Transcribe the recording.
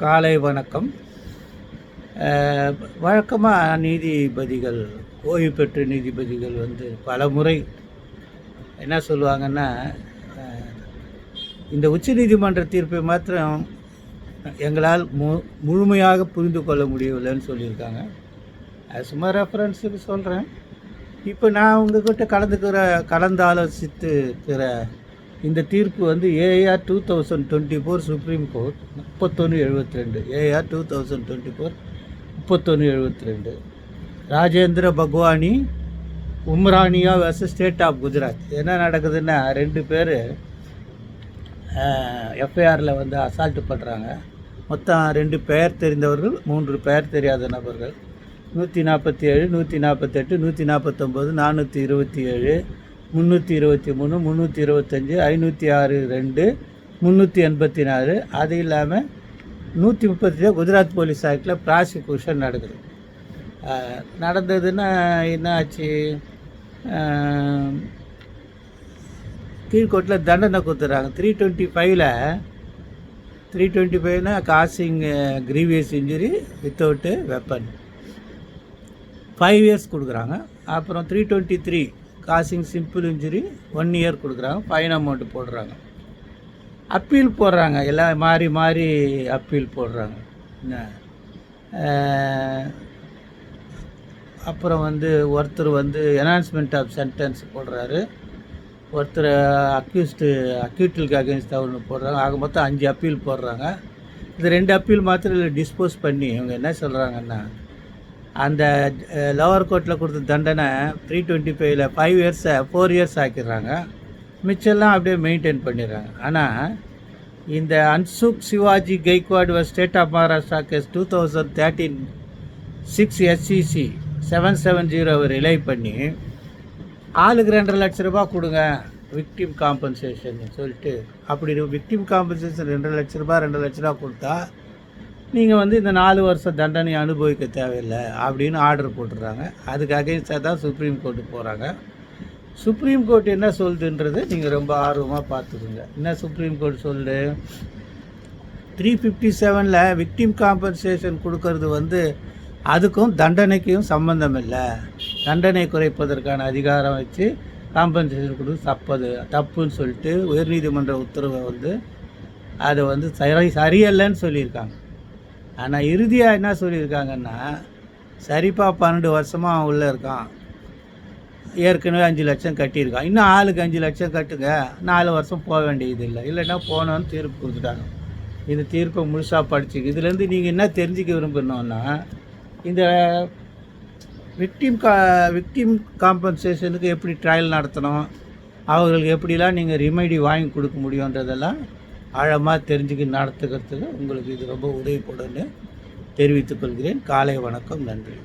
காலை வணக்கம். வழக்கமாக நீதிபதிகள் ஓய்வு பெற்ற நீதிபதிகள் வந்து பல முறை என்ன சொல்லுவாங்கன்னா இந்த உச்சநீதிமன்ற தீர்ப்பை மாத்திரம் எங்களால் மு முழுமையாக புரிந்து கொள்ள முடியவில்லைன்னு சொல்லியிருக்காங்க. அது சும்மா ரெஃபரன்ஸுக்கு சொல்கிறேன் இப்போ நான் உங்ககிட்ட கலந்துக்கிற கலந்து ஆலோசித்து இருக்கிற இந்த தீர்ப்பு வந்து AR two thousand twenty four Supreme Court முப்பத்தொன்று எழுபத்தி ரெண்டு AR two thousand twenty four முப்பத்தொன்று எழுபத்தி ரெண்டு Rajendra Bhagwani Umraniya versus state of Gujarat என்ன நடக்குதுன்னா ரெண்டு பேர் எஃப்ஐஆரில் வந்து அசால்ட்டு பண்ணுறாங்க மொத்தம் ரெண்டு பெயர் தெரிந்தவர்கள் மூன்று பெயர் தெரியாத நபர்கள். நூற்றி நாற்பத்தி ஏழு நூற்றி நாற்பத்தெட்டு நூற்றி நாற்பத்தொம்போது நானூற்றி இருபத்தி ஏழு முந்நூற்றி இருபத்தி மூணு முந்நூற்றி இருபத்தஞ்சி ஐநூற்றி ஆறு ரெண்டு முந்நூற்றி எண்பத்தி நாலு. அது இல்லாமல் நூற்றி முப்பத்தி குஜராத் போலீஸ் ஆக்டில் ப்ராசிக்யூஷன் நடக்குது. நடந்ததுன்னா என்ன ஆச்சு கீழ்கோட்டில் தண்டனை கொடுத்துட்றாங்க த்ரீ டுவெண்ட்டி ஃபைவ்ல three twenty ஃபைவ்னா causing grievous injury without weapon five years கொடுக்குறாங்க. அப்புறம் three twenty three causing simple injury one year கொடுக்குறாங்க. ஃபைன் அமௌண்ட்டு போடுறாங்க. அப்பீல் போடுறாங்க. எல்லாம் மாறி மாறி அப்பீல் போடுறாங்க. என்ன? அப்புறம் வந்து ஒருத்தர் வந்து என்ஹான்ஸ்மெண்ட் ஆஃப் சென்டென்ஸ் போடுறாரு. ஒருத்தர் அக்யூஸ்டு அக்யூட்டலுக்கு அகேன்ஸ்டாக ஒன்று போடுறாங்க. ஆக மொத்தம் அஞ்சு அப்பீல் போடுறாங்க. இந்த ரெண்டு அப்பீல் மாத்திரம் டிஸ்போஸ் பண்ணி. இவங்க என்ன சொல்கிறாங்கன்னா அந்த லோவர் கோர்ட்டில் கொடுத்த தண்டனை த்ரீ டுவெண்ட்டி ஃபைவ்ல ஃபைவ் இயர்ஸை ஃபோர் இயர்ஸ் ஆக்கிடுறாங்க. மிச்சம்லாம் அப்படியே மெயின்டைன் பண்ணிடுறாங்க. ஆனால் இந்த அன்சுக் Shivaji Gaikwad versus state of Maharashtra case two thousand thirteen six SCC seven seven ஜீரோவை ரிலை பண்ணி ஆளுக்கு ரெண்டரை லட்ச ரூபாய் கொடுங்க விக்டிம் காம்பன்சேஷன் சொல்லிட்டு அப்படி விக்டிம் காம்பன்சேஷன் ரெண்டரை லட்ச ரூபா ரெண்டு லட்ச ரூபா கொடுத்தா நீங்கள் வந்து இந்த நாலு வருஷம் தண்டனை அனுபவிக்க தேவையில்லை அப்படின்னு ஆர்டர் போட்டுடுறாங்க. அதுக்கு அகேன்ஸ்டாக தான் சுப்ரீம் கோர்ட்டு போகிறாங்க சுப்ரீம் கோர்ட் என்ன சொல்லுதுன்றது நீங்கள் ரொம்ப ஆர்வமாக பார்த்துக்குங்க. என்ன சுப்ரீம் கோர்ட் சொல்லுது? த்ரீ ஃபிஃப்டி செவனில் விக்டிம் காம்பன்சேஷன் கொடுக்கறது வந்து அதுக்கும் தண்டனைக்கும் சம்மந்தம் இல்லை. தண்டனை குறைப்பதற்கான அதிகாரம் வச்சு காம்பன்சேஷன் கொடுத்து தப்பது தப்புன்னு சொல்லிட்டு உயர்நீதிமன்ற உத்தரவை வந்து அதை வந்து சரி சரியல்லன்னு சொல்லியிருக்காங்க. ஆனால் இறுதியாக என்ன சொல்லியிருக்காங்கன்னா சரிப்பா பன்னெண்டு வருஷமாக அவன் உள்ளே இருக்கான். ஏற்கனவே அஞ்சு லட்சம் கட்டியிருக்கான். இன்னும் ஆளுக்கு அஞ்சு லட்சம் கட்டுங்க. நாலு வருஷம் போக வேண்டியது இல்லை இல்லைன்னா போனோன்னு தீர்ப்பு கொடுத்துட்டாங்க. இந்த தீர்ப்பை முழுசாக படிச்சுக்கு. இதுலேருந்து நீங்கள் என்ன தெரிஞ்சுக்க விரும்பணுன்னா இந்த விக்டிம் கா விக்டிம் காம்பன்சேஷனுக்கு எப்படி ட்ரையல் நடத்தணும் அவர்களுக்கு எப்படிலாம் நீங்கள் ரிமைடி வாங்கி கொடுக்க முடியுன்றதெல்லாம் ஆழமாக தெரிஞ்சுக்க நடத்துக்கிறதுக்கு உங்களுக்கு இது ரொம்ப உதவிப்படும்னு தெரிவித்துக் கொள்கிறேன். காலை வணக்கம் நன்றி.